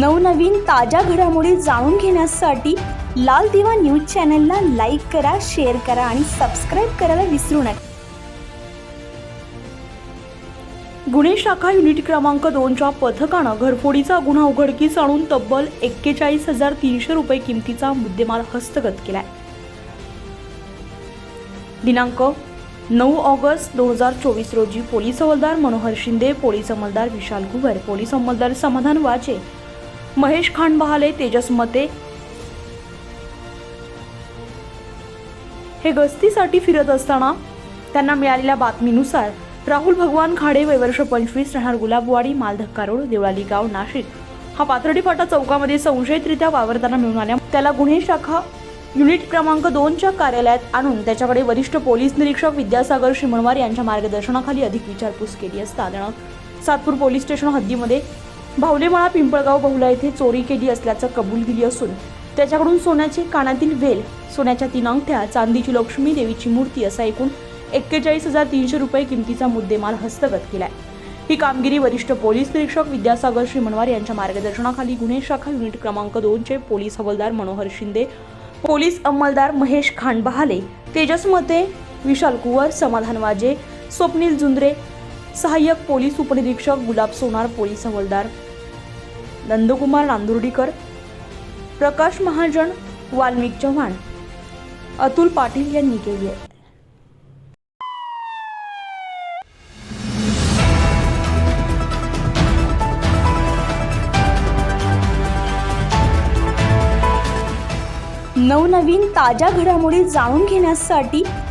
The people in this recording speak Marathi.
नवनवीन ताज्या घडामोडी जाणून घेण्यासाठी लाल दिवा न्यूज चॅनलला लाईक करा शेअर करा आणि सबस्क्राईब करायला विसरू नका. गुन्हे शाखा युनिट क्रमांक दोनच्या पथकानं घरफोडीचा गुन्हा उघडकीस आणून तब्बल एक्केचाळीस हजार तीनशे रुपये किमतीचा मुद्देमाल हस्तगत केलाय. दिनांक नऊ ऑगस्ट दोन हजार चोवीस रोजी पोलीस हवालदार मनोहर शिंदे पोलीस अंमलदार विशाल कुवर पोलीस अंमलदार समाधान वाचे महेश खांडबहाले तेजस मते. हे गस्तीसाठी फिरत असताना त्यांना मिळालेल्या बातमीनुसार राहुल भगवान खाडे वैवर्ष पंचवीस राहणार गुलाबवाडी मालधक्का रोड देवळाली गाव नाशिक. हा पाथर्डी फाटा चौकामध्ये संशयितरित्या वावरताना मिळून आल्या. त्याला गुन्हे शाखा युनिट क्रमांक दोनच्या कार्यालयात आणून त्याच्याकडे वरिष्ठ पोलीस निरीक्षक विद्यासागर शिमणवार यांच्या मार्गदर्शनाखाली अधिक विचारपूस केली असता त्यानं सातपूर पोलीस स्टेशन हद्दीमध्ये भावलेमाळा पिंपळगाव बहुला येथे चोरी केली असल्याचं कबूल दिली असून त्याच्याकडून सोन्याचे कानातील वेल सोन्याच्या तीन अंगठ्या चांदीची लक्ष्मी देवीची मूर्ती असा एकूण एक्केचाळीस हजार तीनशे रुपये किमतीचा मुद्देमाल हस्तगत केलाय. ही कामगिरी वरिष्ठ पोलीस निरीक्षक विद्यासागर श्रीमणवार यांच्या मार्गदर्शनाखाली गुन्हे शाखा युनिट क्रमांक दोनचे पोलीस हवालदार मनोहर शिंदे पोलीस अंमलदार महेश खांडबहाले तेजस मते विशाल कुवर समाधान वाजे स्वप्नील जुंद्रे सहाय्यक पोलीस उपनिरीक्षक गुलाब सोनार पोलीस हवालदार नंदकुमार नांदुर्डीकर प्रकाश महाजन वाल्मिक चव्हाण अतुल पाटील यांनी केली आहे. नवनवीन ताज्या घडामोडी जाणून घेण्यासाठी